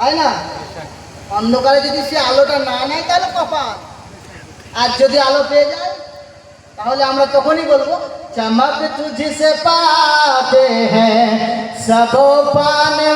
তাই না? অন্ধকারে যদি সে আলোটা না নেয়, তাহলে কপাল। আর যদি আলো পেয়ে যায়, তাহলে আমরা তখনই বলব, চমক তুঝসে পাতে হ্যাঁ সব পানে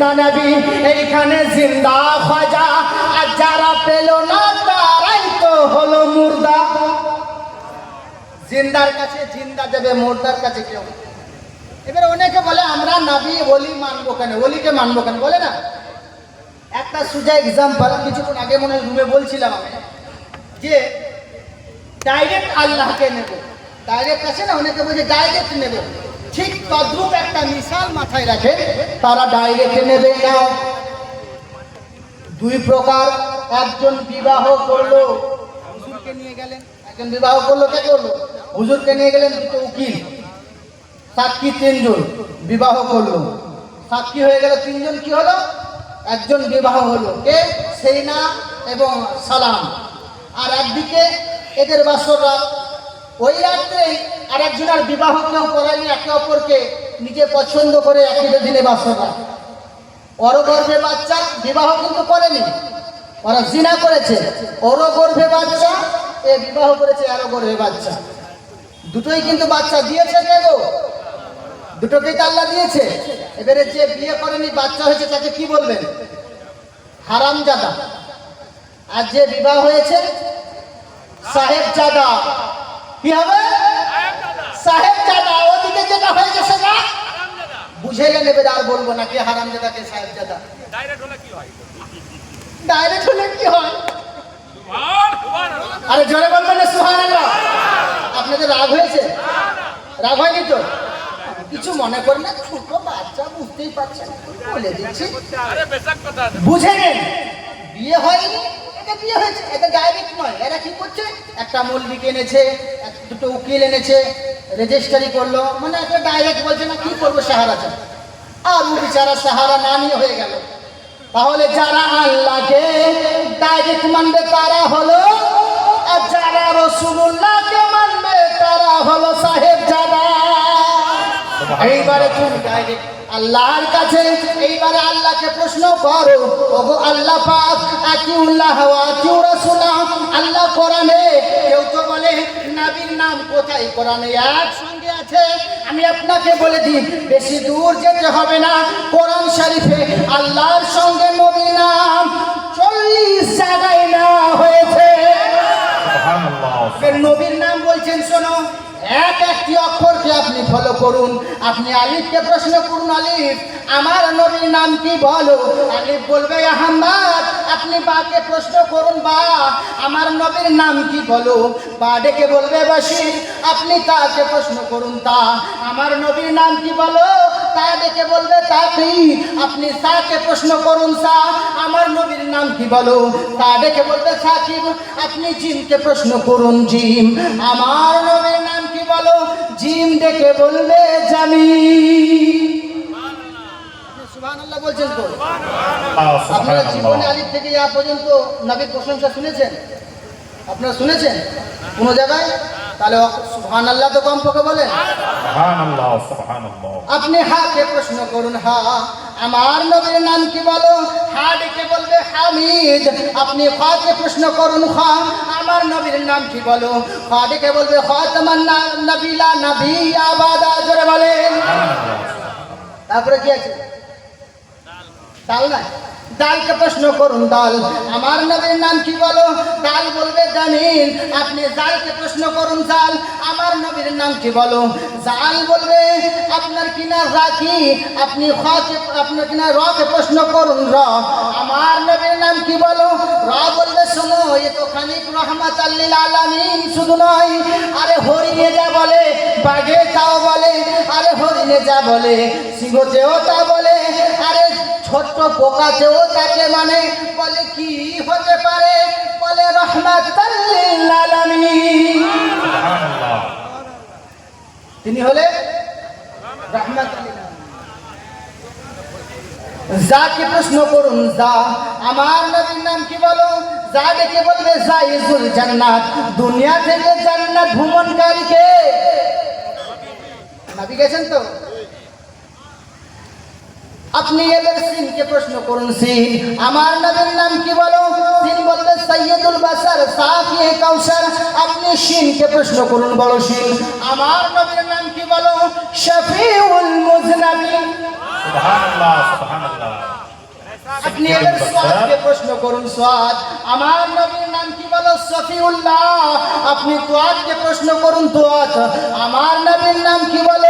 জিন্দা নবী, এইখানে জিন্দা খাজা। আর যারা পেল না, তারাই তো হলো মুর্দা। জিন্দার কাছে জিন্দা দেবে, মুর্দার কাছে কেউ। এবার অনেকে বলে, আমরা নাবি, ওলি মানবো কেন? ওলিকে মানবো কেন? বলে না। একটা সুজা এক্সাম্পল কিছুক্ষণ আগে মনে রুমে বলছিলাম আমি, যে ডাইরেক্ট আল্লাহকে নেব। ডাইরেক্ট আছে না? অনেকে বলছে ডাইরেক্ট নেব। ঠিক তদ্রুপ একটা মিশাল মাথায় রাখে তারা ডাইরেক্ট নেবে না। দুই প্রকার, একজন বিবাহ করল, হুজুরকে নিয়ে গেলেন, একজন বিবাহ করল, কে করল? হুজুরকে নিয়ে গেলেন দুটো উকিল, সাক্ষী তিনজন, বিবাহ করল। সাক্ষী হয়ে গেল তিনজন, কি হলো? একজন বিবাহ হলো, কে? সেইনা এবং সালাম। আর একদিকে এদের বাসর রাত ওই রাত্রেই আর একজনের বিবাহ কেউ করেনি একে অপরকে নিজে পছন্দ করে একই দিনে বাস করা। ওরও গর্ভে বাচ্চা বিবাহ কিন্তু করেনি, ওরা জিনা করেছে। ওরও গর্ভে বাচ্চা, এ বিবাহ করেছে আরও গর্ভে বাচ্চা। দুটোই কিন্তু বাচ্চা দিয়েছে কে গো? দুটোকেই তো আল্লাহ দিয়েছে। এবারে যে বিয়ে করেনি, বাচ্চা হয়েছে, তাকে কি বলবেন? হারাম হারামজাদা। আর যে বিবাহ হয়েছে সাহেব জাদা কি হবে? সাহেব ওদিকে যেটা বুঝে নেবে আর বলব না কে সাহেব ডাইরেক্ট হলে কি হয়? আরে জোরে বলবেন না আপনাদের রাগ হয়েছে? রাগ হয়নি তো? কিছু মনে করেন না ছোট বাচ্চা বুঝতেই পারছেন বলে দিচ্ছি। বুঝে নেন বিয়ে এটা বিয়ে হয়েছে? এটা ডাইরেক্ট নয়। এরা কি করছে? একটা মল্লিক এনেছে দুটো উকিল এনেছে রেজিস্ট্রারি করল মানে একটা ডাইরেক্ট বলছে না কি করব সাহারা চাই আর ও বিচারা সাহারা না নিয়ে হয়ে গেল। তাহলে যারা আল্লাহকে ডাইরেক্ট মানবে তারা হলো আর যারা রসুল্লাহকে মানবে তারা হলো সাহেব যারা এইবারে তুমি ডাইরেক্ট আল্লাহর কাছে এইবারে আল্লাহকে প্রশ্ন করো। ওগো আল্লাহ পাক আকিউল্লাহ ওয়া আকিউ রাসূলা। আল্লাহ কোরআনে কেউ তো বলে নবীর নাম কোথায়? কোরআনে এক সঙ্গে আছে। আমি আপনাকে বলে দিই বেশি দূর যেতে হবে না। কোরআন শরীফে আল্লাহর সঙ্গে নবীর নাম চল্লিশ জায়গায় না হয়েছে। নবীর নাম বলছেন শোনো এক একটি অক্ষরকে আপনি ফলো করুন। আপনি আলিফকে প্রশ্ন করুন, আলিফ, আমার নবীর নাম কি বলো? আলিফ বলবে, আহম্মদ, আপনি বাকে প্রশ্ন করুন, বা, আমার নবীর নাম কি বলো? বা ডেকে বলবে বাসির আপনি তাকে প্রশ্ন করুন, তা, আমার নবীর নাম কি বলো? তা ডেকে বলবে তাকি আপনি তাকে প্রশ্ন করুন সা আমার নবীর নাম কি বলো? তা ডেকে বলবে, সাকিব, আপনি জিমকে প্রশ্ন করুন, জিম, আমার ডেকে বলবে জামি আপনারা জীবনে আলির থেকে ইয়া পর্যন্ত নবীর প্রশংসা শুনেছেন? আপনারা শুনেছেন? কোনো জায়গায়? তাহলে সুহান আল্লাহ তো কম পক্ষে বলেন আপনি হাকে প্রশ্ন করুন হা আমার নবীর নাম কি বলো? হা ডেকে বলবে হামিদ? আপনি খাকে প্রশ্ন করুন খা আমার নবীর নাম কি বলো? খা ডেকে বলবে? খাতামান নবিলা নবী, আবাদা, জোরে বলেন। তারপরে কি আছে? ডাল না ডালকে প্রশ্ন করুন, ডাল। আমার নবীর নাম কি বলো? ডাল বলবে জামিন আপনি জালকে প্রশ্ন করুন, জাল। আমার নবীর নাম কি বলো? জাল বলবে, আপনার কিনা রাখি আপনি খকে আপনার কিনা রকে প্রশ্ন করুন, র। আমার নবীর নাম কি বলো? র বলবে, শোনো, এ তো খানিক রহমাত আল্লিল আলামিন। শুধু নয়, আরে হরিণে যা বলে, বাঘে তাও বলে, আরে হরিণে যা বলে সিংহতেও তা বলে আরে ছোট্ট পোকাতেও তাকে মানে বলে কি হতে পারে? বলে রহমাত তিনি হলে রহমত যাকে প্রশ্ন করুন, যা আমার নবীর নাম কি বলো? যা ডেকে বলবে, জাইজুল জান্নাত। দুনিয়া থেকে জান্নাত ভ্রমণকারীকে। নবী গেছেন তো? আপনি এবার সিনকে প্রশ্ন করুন সিন আমার নবীর নাম কি বলো? সিন বলবে সৈয়দুল বাসার সাফিয়ে কাউসার। আপনি সিনকে প্রশ্ন করুন বলো সিন। আমার নবীর নাম কি বলো? শফিউল মুজনাবি। সুবহানাল্লাহ সুবহানাল্লাহ। আপনি এবার সোয়াদকে প্রশ্ন করুন সোয়াদ। আমার নবীর নাম কি বলো? সফিউল্লাহ আপনি তোয়াদকে প্রশ্ন করুন তোয়াত আমার নবীর নাম কি বলো?